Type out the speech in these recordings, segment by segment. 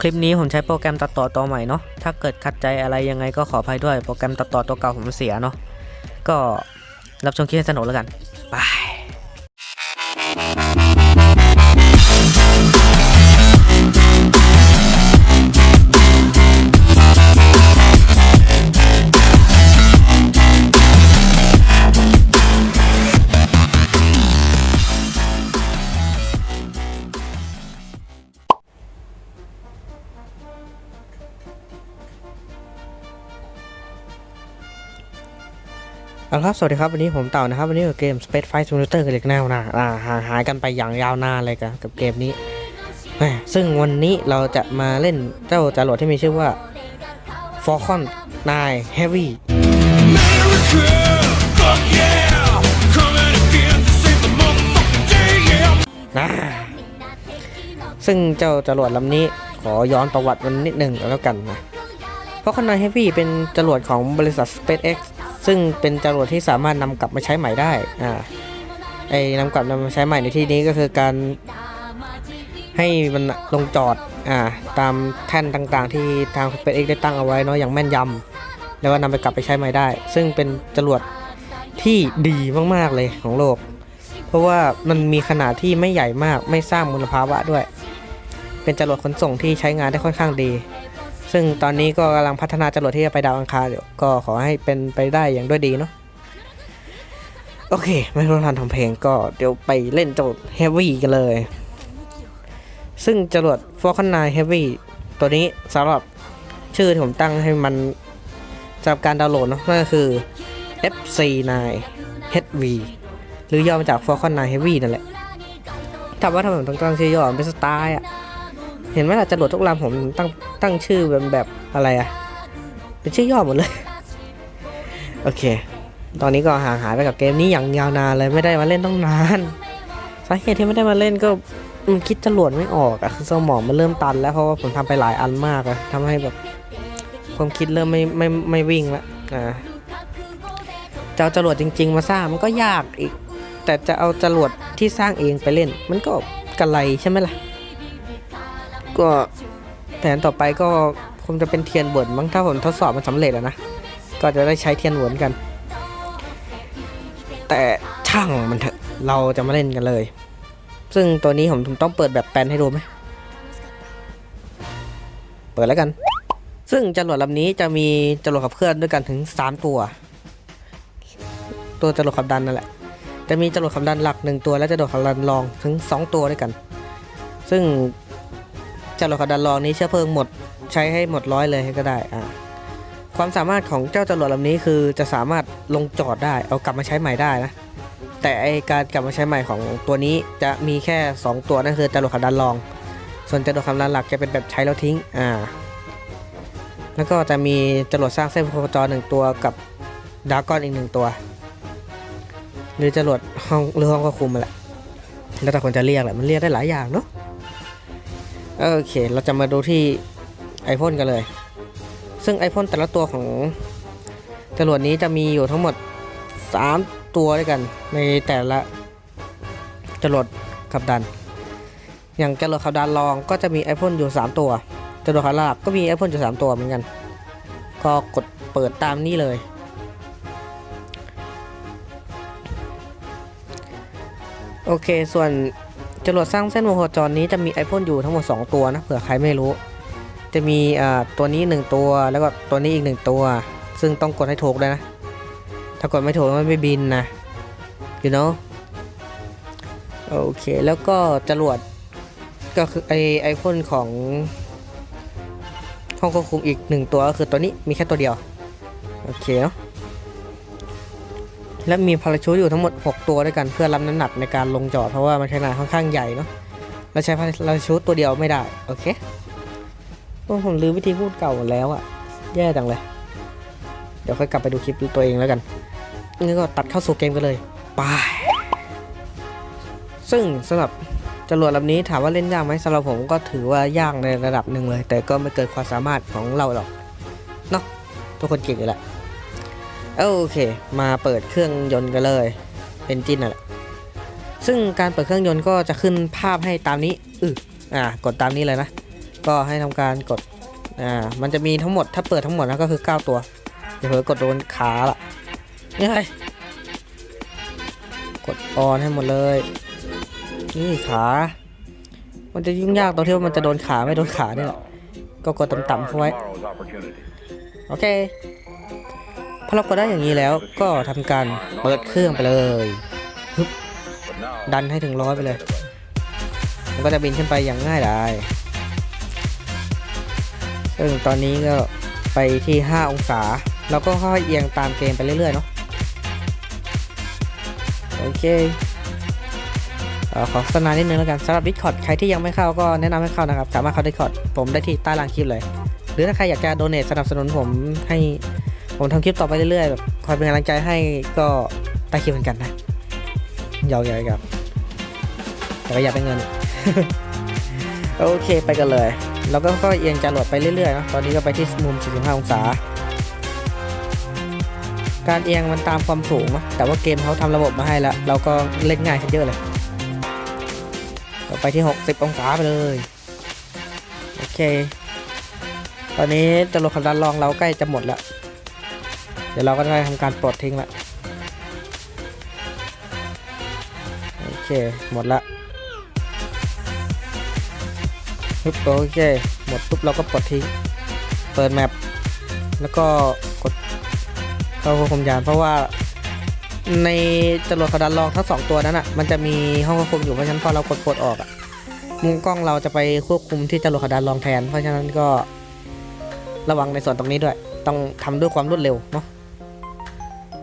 คลิปนี้ผมใช้โปรแกรมตัดต่อตัวใหม่เนาะ ถ้าเกิดขัดใจอะไรยังไงก็ขออภัยด้วย โปรแกรมตัดต่อตัวเก่าผมเสียเนาะ ก็รับชมคลิปให้สนุกแล้วกันบาย เอาละครับ สวัสดีครับ วันนี้ผมเต่านะครับ วันนี้กับเกม Space Fight Simulator กันอีกแนวนะอ่าห่างหายกันไปอย่างยาวนานเลยกับกับเกมนี้ ซึ่งวันนี้เราจะมาเล่นเจ้าจรวดที่มีชื่อว่า Falcon 9 Heavy นะซึ่งเจ้าจรวดลำนี้ขอย้อนประวัติมันนิดหนึ่งแล้วกันนะ Falcon 9 Heavy เป็นจรวดของบริษัท SpaceX ซึ่งเป็นจรวดที่สามารถนำกลับมาใช้ใหม่ได้อ่าไอ้นำกลับมาใช้ใหม่ในที่นี้ก็คือการให้มันลงจอดอ่าตามแท่นต่างๆ ที่ทาง SpaceX ได้ตั้งเอาไว้เนาะอย่างแม่นยำแล้วก็นำไปกลับไปใช้ใหม่ได้ ซึ่งเป็นจรวดที่ดีมากๆเลยของโลก เพราะว่ามันมีขนาดที่ไม่ใหญ่มากไม่สร้างมลภาวะด้วย เป็นจรวดขนส่งที่ใช้งานได้ค่อนข้างดี ซึ่งตอนนี้ก็กำลังพัฒนาจรวดที่จะไปดาวอังคารอยู่ก็ขอให้เป็นไปได้อย่างด้วยดีเนาะโอเค ไม่รู้ทันทำเพลงก็เดี๋ยวไปเล่นจรวดเฮฟวี่กันเลย ซึ่งจรวด Falcon 9 Heavy ตัวนี้สำหรับชื่อที่ผมตั้งให้มันสำหรับการดาวน์โหลดเนาะนั่นก็คือ FC9 HV หรือย่อมาจาก Falcon 9 Heavy นั่นแหละถามว่าทำไมผมต้องตั้งชื่อย่อเป็นสไตล์อะ ห็นไหมล่ะจรวดทุกลำผมตั้งตั้งชื่อแบบแบบอะไรอะเป็นชื่อย่อหมดเลย โอเค ตอนนี้ก็ห่างหายไปกับเกมนี้อย่างยาวนานเลยไม่ได้มาเล่นต้องนานสาเหตุที่ไม่ได้มาเล่นก็คิดจรวดไม่ออกอะคือสมองมันเริ่มตัน แล้วเพราะว่าผมทำไปหลายอันมากอะทำให้แบบความคิดเริ่มไม่ไม่ไม่วิ่งละอ่าจะเอาจรวดจริง ๆ มาสร้างมันก็ยากอีก แต่จะเอาจรวดที่สร้างเองไปเล่น มันก็กระไรใช่ไหมล่ะ ก็แผนต่อไปก็คงจะเป็นเทียนเวิร์ดมั้งถ้าผมทดสอบมันสำเร็จอะนะ ก็จะได้ใช้เทียนเวิร์ดกัน แต่ช่างมันเถอะเราจะมาเล่นกันเลย ซึ่งตัวนี้ผมต้องเปิดแบบแปลนให้ดูไหม เปิดแล้วกัน ซึ่งจรวดลำนี้จะมีจรวดขับเคลื่อนด้วยกันถึง 3 ตัว ตัวจรวดขับดันนั่นแหละ จะมีจรวดขับดันหลักหนึ่งตัวและจรวดขับดันรองถึง 2 ตัวด้วยกัน ซึ่ง จรวดขับดันรองนี้เชื้อเพลิงหมดใช้ให้หมดร้อยเลยก็ได้อ่าความสามารถของเจ้าจรวดลำนี้คือจะสามารถลงจอดได้ เอากลับมาใช้ใหม่ได้นะ แต่ไอการกลับมาใช้ใหม่ของตัวนี้จะมีแค่ 2 ตัวนั่นคือจรวดขับดันรอง ส่วนจรวดขับดันหลักจะเป็นแบบใช้แล้วทิ้งอ่าแล้วก็จะมีจรวดสร้างเส้นโคจรหนึ่งตัวกับดาราก้อนอีกหนึ่งตัว หรือจรวดห้องหรือห้องควบคุมมาแหละแล้วแต่คนจะเรียกแหละมันเรียกได้หลายอย่างเนาะ โอเค เราจะมาดูที่ไอพ่นกันเลย ซึ่งไอพ่นแต่ละตัวของจรวดนี้จะมีอยู่ทั้งหมด 3 ตัวด้วยกัน ในแต่ละจรวดขับดัน อย่างจรวดขับดันรองก็จะมีไอพ่นอยู่ 3 ตัวจรวดขับหลักก็มีไอพ่นอยู่ 3 ตัวเหมือนกัน ก็กดเปิดตามนี้เลย โอเค ส่วน จรวดสร้างเส้นวงโคจรนี้จะมีไอพ่นอยู่ทั้งหมด 2 ตัวนะเผื่อใครไม่รู้ จะมีตัวนี้ 1 ตัวแล้วก็ตัวนี้อีก 1 ตัว ซึ่งต้องกดให้ถูกด้วยนะ ถ้ากดไม่ถูกมันไม่บินนะ you know โอเคแล้วก็จรวดก็คือไอไอพ่นของห้องควบคุมอีกหนึ่งตัวก็คือตัวนี้มีแค่ตัวเดียว โอเคเนาะ และมีพาราชูทอยู่ทั้งหมด 6 ตัวด้วยกันเพื่อรับน้ำหนักในการลงจอดเพราะว่ามันใช้งานค่อนข้างใหญ่เนาะเราใช้พาราชูทตัวเดียวไม่ได้โอเคโอ้ผมลืมวิธีพูดเก่าหมดแล้วอะแย่จังเลย เดี๋ยวค่อยกลับไปดูคลิปตัวเองแล้วกันงั้นก็ตัดเข้าสู่เกมกันเลยไปซึ่งสำหรับจรวดลำนี้ถามว่าเล่นยากไหมสำหรับผมก็ถือว่ายากในระดับหนึ่งเลย แต่ก็ไม่เกินความสามารถของเราหรอกเนาะทุกคนเก่งอยู่แหละ โอเค มาเปิดเครื่องยนต์กันเลยเอนจินน่ะแหละซึ่งการเปิดเครื่องยนต์ก็จะขึ้นภาพให้ตามนี้อืออ่ากดตามนี้เลยนะ ก็ให้ทำการกดอ่ามันจะมีทั้งหมดถ้าเปิดทั้งหมดนะก็คือ 9 ตัวอย่าเผลอกดโดนขาละนี่ไงกดออนให้หมดเลย นี่ขา มันจะยุ่งยากตรงที่ว่ามันจะโดนขาไม่โดนขาเนี่ยแหละก็กดต่ำๆเข้าไว้ โอเค พอเรากดได้อย่างนี้แล้วก็ทำการเปิดเครื่องไปเลยฮึบดันให้ถึงร้อยไปเลย มันก็จะบินขึ้นไปอย่างง่ายดายซึ่งตอนนี้ก็ไปที่ 5 องศาเราก็ค่อยเอียงตามเกมไปเรื่อยๆเนาะโอเคขอโฆษณานิดนึงแล้วกันสำหรับ Discord ใครที่ยังไม่เข้าก็แนะนำให้เข้านะครับ สามารถเข้า Discord ผมได้ที่ใต้ล่างคลิปเลย หรือถ้าใครอยากจะโดเน a สนับสนุนผมให้ ผมทำคลิปต่อไปเรื่อยๆแบบคอยเป็นกำลังใจให้ก็ใต้คลิปเหมือนกันนะยาวๆครับแต่ก็อยากได้เงิน โอเคไปกันเลยเราก็ค่อยเอียงจรวดไปเรื่อยๆนะตอนนี้ก็ไปที่มุม 45 องศา การเอียงมันตามความสูงนะแต่ว่าเกมเขาทำระบบมาให้แล้ว เราก็เล่นง่ายขึ้นเยอะเลยเราไปที่ 60 องศาไปเลย โอเค ตอนนี้จรวดขับดันรองเราใกล้จะหมดแล้ว เดี๋ยวเราก็จะทำการปลดทิ้งละโอเค หมดละปึ๊บโอเค หมดปุ๊บเราก็ปลดทิ้ง เปิดแมปแล้วก็กดเข้าควบคุมยานเพราะว่าในจรวดขับดันรองทั้งสองตัวนั้นอะมันจะมีห้องควบคุมอยู่เพราะฉะนั้นพอเรากดปลดออกอะมุมกล้องเราจะไปควบคุมที่จรวดขับดันรองแทน เพราะฉะนั้นก็ระวังในส่วนตรงนี้ด้วย ต้องทำด้วยความรวดเร็วเนาะ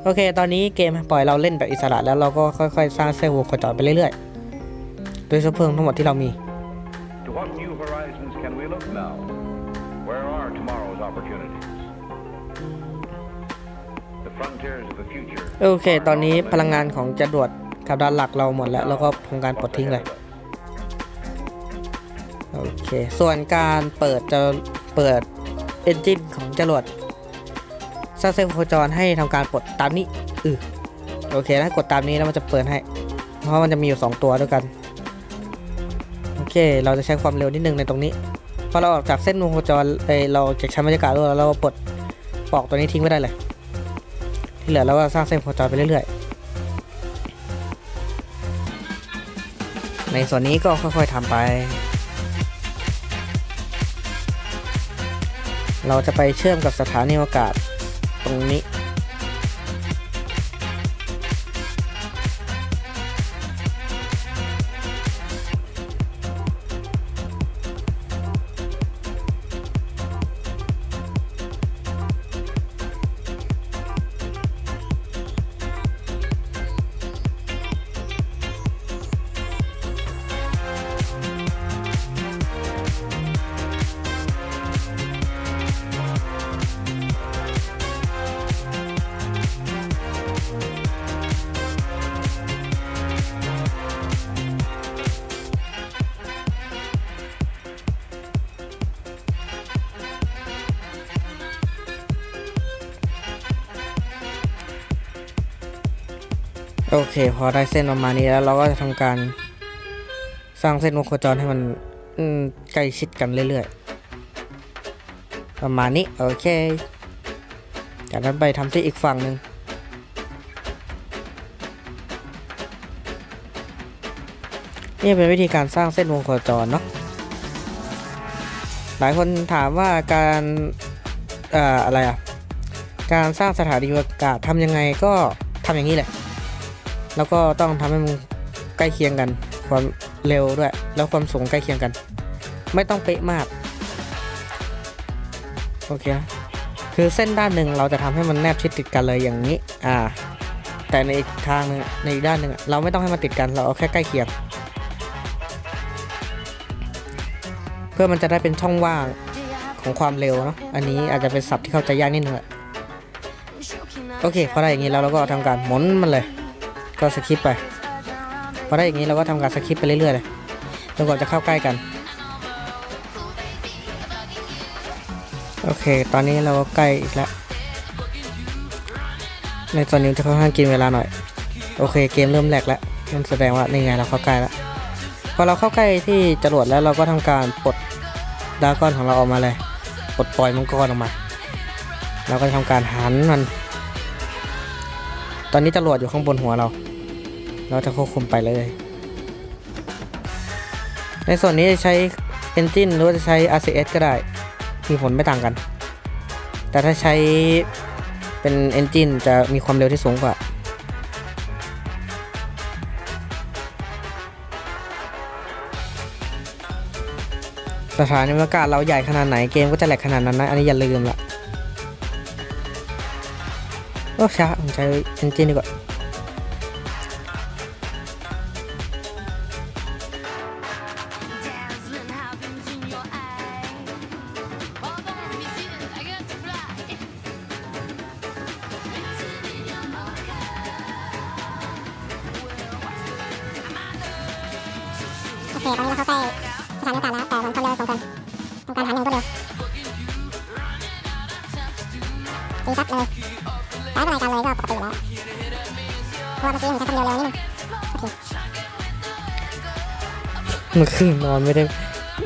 โอเค ตอนนี้เกมปล่อยเราเล่นแบบอิสระแล้วเราก็ค่อยๆ สร้างเซลล์วงจรไปเรื่อยๆ โดยเฉพาะเพลิงทั้งหมดที่เรามี to what new horizons can we look now? Where are tomorrow's opportunities? The frontiers of the future. โอเค ตอนนี้พลังงานของจรวดกับด้านหลักเราหมดแล้วแล้วก็ทำการปลด What's ทิ้ง ahead เลย of us? โอเค ส่วนการเปิดจะเปิดเอนจินของจรวดส ร้างเซลล์วงจรให้ทำการปลดตามนี้อือโอเคถ้ากดตามนี้แล้วมันจะเปิดให้ เพราะมันจะมีอยู่ 2 ตัวด้วยกัน โอเค เราจะใช้ความเร็วนิดนึงในตรงนี้พอเราออกจากเส้นวงโคจรเอยเราจากชั้นบรรยากาศแล้วเราปลดปลอกตัวนี้ทิ้งไม่ได้เลย ที่เหลือเราก็สร้างเส้นวงโคจรไปเรื่อยๆ ในส่วนนี้ก็ค่อยๆทำไป เราจะไปเชื่อมกับสถานีอวกาศ ตรงนี้ โอเค พอได้เส้นประมาณนี้แล้วเราก็จะทำการสร้างเส้นวงโคจรให้มันอใกล้ชิดกันเรื่อยๆ ประมาณนี้โอเคจากนั้นไปทำที่อีกฝั่งหนึ่งนี่เป็นวิธีการสร้างเส้นวงโคจรเนาะหลายคนถามว่าการอ่ออะไรอะการสร้างสถานีอวกาศทำยังไงก็ทำอย่างนี้แหละ แล้วก็ต้องทำให้มันใกล้เคียงกัน ความเร็วด้วย แล้วความสูงใกล้เคียงกัน ไม่ต้องเป๊ะมากโอเคคือเส้นด้านหนึ่งเราจะทำให้มันแนบชิดติดกันเลยอย่างนี้อ่าแต่ในอีกทางนึงในอีกด้านหนึ่งเราไม่ต้องให้มันติดกันเราเอาแค่ใกล้เคียง เพื่อมันจะได้เป็นช่องว่างของความเร็วเนาะอันนี้อาจจะเป็นศัพท์ที่เข้าใจยากนิดนึงแหละโอเคพอได้อย่างนี้แล้วเราก็ทำการหมุนมันเลย ก็สคิปไปพอได้อย่างนี้เราก็ทำการสคิปไปเรื่อยๆเลยจนกว่าจะเข้าใกล้กัน โอเค ตอนนี้เราก็ใกล้อีกแล้ว ในตอนนี้จะค่อนข้างกินเวลาหน่อย โอเค เกมเริ่มแหลกแล้วนั่นแสดงว่านี่ไงเราเข้าใกล้แล้ว พอเราเข้าใกล้ที่จรวดแล้วเราก็ทำการปลดดาก้อนของเราออกมาเลย ปลดปล่อยมังกรออกมา เราก็จะทำการหันมัน ตอนนี้จรวดอยู่ข้างบนหัวเรา เราจะควบคุมไปเลย ในส่วนนี้จะใช้ Engine หรือว่าจะใช้ RCS ก็ได้ มีผลไม่ต่างกัน แต่ถ้าใช้เป็น Engine จะมีความเร็วที่สูงกว่าสถานีอากาศเราใหญ่ขนาดไหนเกมก็จะแหลกขนาดนั้นนะ อันนี้อย่าลืมละ โอ้ช้าผมใช้ Engine ดีกว่า คตอนนี้เราเข้าใกล้สถานการณ์แล้วแต่มันควาเร็วสูงเกินต้องการหาเงินรวดเร็วตีซัดเลยใช้เป็นรายการเลยก็ปกติอยู่แล้วเพราะว่าเมื่อกี้ผมใช้ความเร็วเร็วนิดนึงเคเมื่อคืนนอนไม่ได้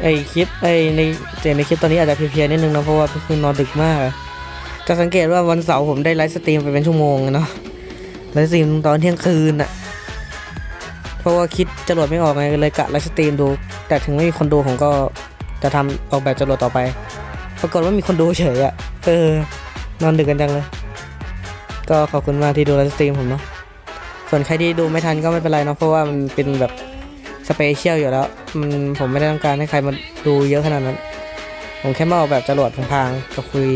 ไอคลิปไอในเจนในคลิปตอนนี้อาจจะเพลียๆนิดนึงนะเพราะว่าเมื่อคืนนอนดึกมากจะสังเกตว่าวันเสาร์ผมได้ไลฟ์สตรีมไปเป็นชั่วโมงเนาะไลฟ์สตรีมตอนเที่ยงคืนอะ เพราะว่าคิดจรวดไม่ออกไงเลยกะไลฟ์สตรีมดู แต่ถึงไม่มีคนดูผมก็จะทำออกแบบจรวดต่อไป ปรากฏว่ามีคนดูเฉยอะเออนอนดึกกันจังเลย ก็ขอบคุณมากที่ดูไลฟ์สตรีมผมเนาะส่วนใครที่ดูไม่ทันก็ไม่เป็นไรเนาะเพราะว่ามันเป็นแบบสเปเชียลอยู่แล้วมันผมไม่ได้ต้องการให้ใครมาดูเยอะขนาดนั้น ผมแค่มาออกแบบจรวดพางๆก็คุย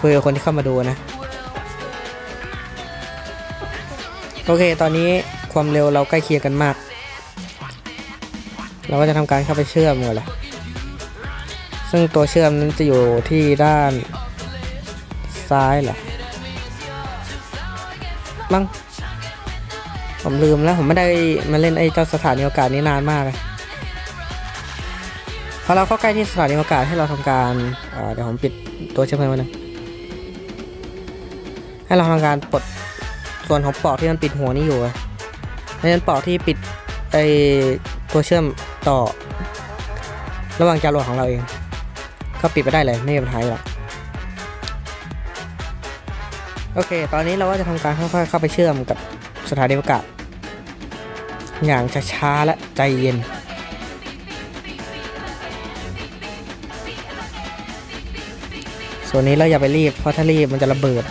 คุยกับคนที่เข้ามาดูนะ โอเค ตอนนี้ ความเร็วเราใกล้เคียงกันมาก เราก็จะทำการเข้าไปเชื่อมหมดเลยซึ่งตัวเชื่อมนั้นจะอยู่ที่ด้านซ้ายเหรอมั้งผมลืมแล้วผมไม่ได้มาเล่นไอ้เจ้าสถานีอวกาศนี้นานมากเลยพอเราเข้าใกล้ที่สถานีอวกาศให้เราทำการเอ่อเดี๋ยวผมปิดตัวเชื้อเพลิงไว้หนึงให้เราทำการปลดส่วนของปลอกที่มันปิดหัวนี้อยู่ อะเพราะฉะนั้นปลอกที่ปิดไอตัวเชื่อมต่อ ระหว่างจรวดของเราเอง ก็ปิดไปได้เลยไม่มีปัญหาหรอกโอเค ตอนนี้เราก็จะทำการค่อยๆเข้าไปเชื่อมกับสถานีอวกาศอย่างช้าๆและใจเย็น ส่วนนี้เราอย่าไปรีบ เพราะถ้ารีบมันจะระเบิด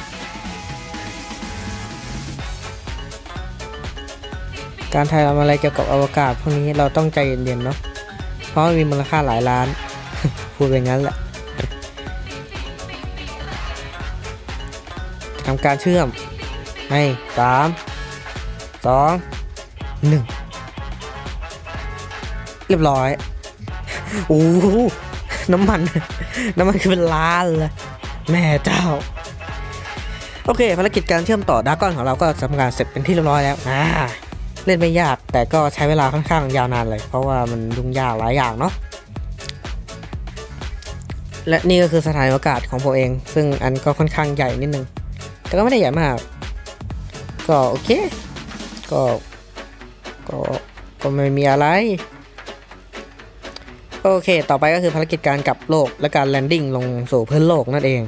การถ่ายทำอะไรเกี่ยวกับอวกาศพวกนี้เราต้องใจเย็นๆเนาะ เพราะมีมูลค่าหลายล้าน พูดไปงั้นแหละทำการเชื่อมในสามสองหนึ่งเรียบร้อย โอ้น้ำมัน น้ำมันคือเป็นล้านเลยแม่เจ้า โอเค ภารกิจการเชื่อมต่อดาราก้อนของเราก็ทำการเสร็จเป็นที่เรียบร้อยแล้วอ่า เล่นไม่ยากแต่ก็ใช้เวลาค่อนข้างยาวนานเลย เพราะว่ามันยุ่งยากหลายอย่างเนาะและนี่ก็คือสถานอากาศของผมเอง ซึ่งอันก็ค่อนข้างใหญ่นิดนึง แต่ก็ไม่ได้ใหญ่มาก ก็โอเค ก็ก็ก็ไม่มีอะไร โอเค ต่อไปก็คือภารกิจการกลับโลกและการแลนดิ้งลงสู่พื้นโลกนั่นเอง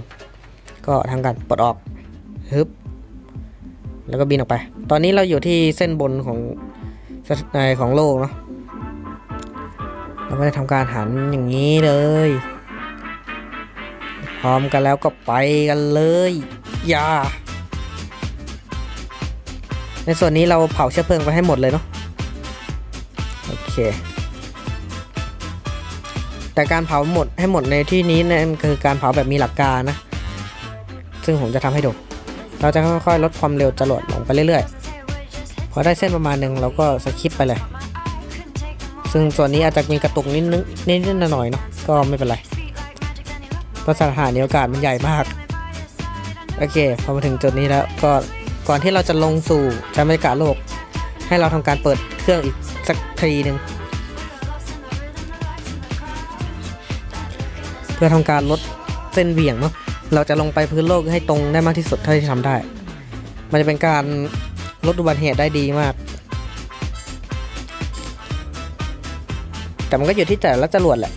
ก็ทำการปลดออกฮึบ แล้วก็บินออกไป ตอนนี้เราอยู่ที่เส้นบนของสถเอ่อของโลกเนาะเราก็จะทำการหันอย่างนี้เลย พร้อมกันแล้วก็ไปกันเลยอย่าในส่วนนี้เราเผาเชื้อเพลิงไปให้หมดเลยเนาะโอเค แต่การเผาหมดให้หมดในที่นี้นั่นคือการเผาแบบมีหลักการนะ ซึ่งผมจะทำให้ดู เราจะค่อยๆลดความเร็วจรวดลงไปเรื่อยๆ พอได้เส้นประมาณหนึ่งเราก็สคิปไปเลย ซึ่งส่วนนี้อาจจะมีกระตุกนิดนึงนิดๆหน่อยๆเนาะก็ไม่เป็นไรเพราะสถานีอากาศมันใหญ่มาก โอเค พอมาถึงจุดนี้แล้วก็ก่อนที่เราจะลงสู่ชั้นบรรยากาศโลก ให้เราทำการเปิดเครื่องอีกสักทีหนึ่งเพื่อทำการลดเส้นเหวี่ยงเนาะ เราจะลงไปพื้นโลกให้ตรงได้มากที่สุดเท่าที่ทำได้ มันจะเป็นการลดอุบัติเหตุได้ดีมาก แต่มันก็อยู่ที่แต่ละจรวดแหละ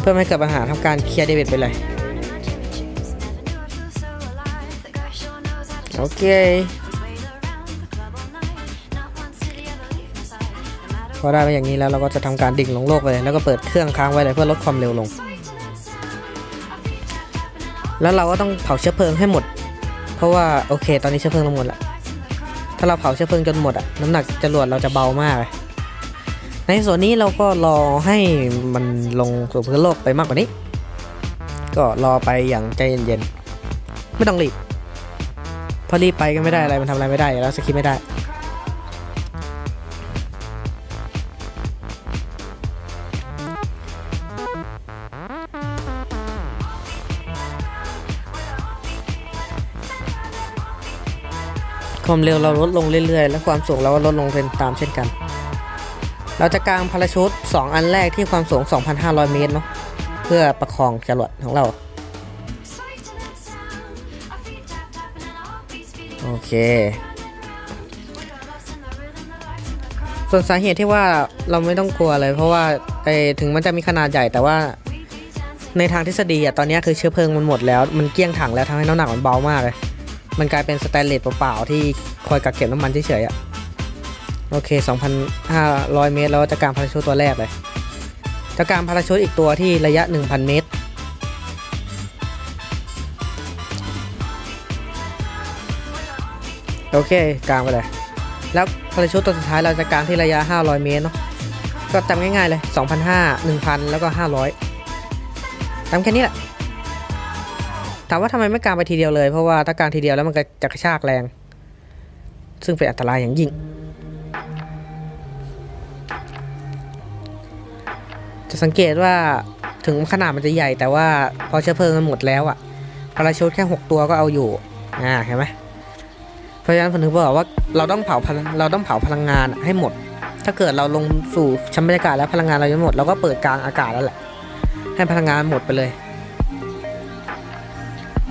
เพื่อไม่ให้เกิดปัญหาทำการเคลียร์เดวิดไปเลย โอเคพอได้ไปอย่างนี้แล้วเราก็จะทำการดิ่งลงโลกไปเลยแล้วก็เปิดเครื่องค้างไว้เลยเพื่อลดความเร็วลง แล้วเราก็ต้องเผาเชื้อเพลิงให้หมด เพราะว่าโอเค ตอนนี้เชื้อเพลิงเราหมดละถ้าเราเผาเชื้อเพลิงจนหมดอะน้ำหนักจรวดเราจะเบามากเลยในส่วนนี้เราก็รอให้มันลงสู่พื้นโลกไปมากกว่านี้ ก็รอไปอย่างใจเย็นๆ ไม่ต้องรีบเพอรีบไปก็ไม่ได้อะไรมันทำอะไรไม่ได้แล้วสกิปไม่ได้ ความเร็วเราลดลงเรื่อยๆ และความสูงเราก็ลดลงเป็นตามเช่นกัน เราจะกางพาราชูต2 อันแรกที่ความสูง 2,500 เมตรเนาะเพื่อประคองจรวดของเรา โอเคส่วนสาเหตุที่ว่าเราไม่ต้องกลัวเลย เพราะว่าไอถึงมันจะมีขนาดใหญ่แต่ว่าในทางทฤษฎีอะตอนนี้คือเชื้อเพลิงมันหมดแล้ว มันเกลี้ยงถังแล้วทำให้น้ำหนักมันเบามากเลย มันกลายเป็นสแตนเลสเปล่าๆที่คอยกักเก็บน้ำมันเฉยๆอะโอเค 2,500 เมตร แล้วจะการพาราชูตตัวแรกเลยจะการพาราชูตอีกตัวที่ระยะ 1,000 เมตร โอเคกลางไปเลย แล้วพาราชูตตัวสุดท้ายเราจะกางที่ระยะ 500 เมตรเนาะ ก็จำง่ายๆเลย 2,500 1,000 แล้วก็ 500จำแค่นี้แหละ ถามว่าทำไมไม่กางไปทีเดียวเลย เพราะว่าถ้ากางทีเดียวแล้วมันจะกระชากแรง ซึ่งเป็นอันตรายอย่างยิ่ง จะสังเกตว่าถึงขนาดมันจะใหญ่แต่ว่าพอเชื้อเพลิงมันหมดแล้วอะพาราชูตแค่ 6 ตัวก็เอาอยู่ อ่าเห็นไหมเพราะฉะนั้นผมถึงบอกว่าเราต้องเผาพลเราต้องเผาพลังงานให้หมด ถ้าเกิดเราลงสู่ชั้นบรรยากาศแล้วพลังงานเรายังหมดเราก็เปิดกลางอากาศแล้วแหละให้พลังงานหมดไปเลย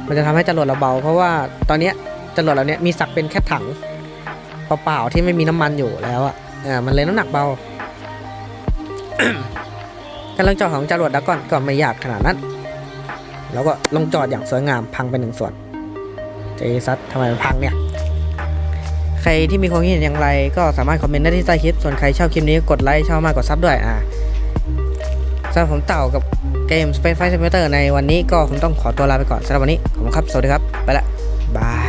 มันจะทำให้จรวดเราเบา เพราะว่าตอนนี้จรวดเราเนี้ยมีสักเป็นแค่ถังเปล่าๆที่ไม่มีน้ำมันอยู่แล้วอะอ่ามันเลยน้ำหนักเบาการลงจอดของจรวดดักก่อนก็ไม่ยากขนาดนั้น แล้วก็ลงจอดอย่างสวยงามพังไปหนึ่งส่วนเจซัสทำไมมันพังเนี่ย ใครที่มีความคิดเห็นอย่างไร ก็สามารถคอมเมนต์ได้ที่ใต้คลิป ส่วนใครชอบคลิปนี้กดไลค์ชอบมากกดซับด้วยอ่าสำหรับผมเต่ากับ เกม Space Flight Simulator ในวันนี้ก็คงต้องขอตัวลาไปก่อนสำหรับวันนี้ ขอบคุณครับ สวัสดีครับ ไปละบาย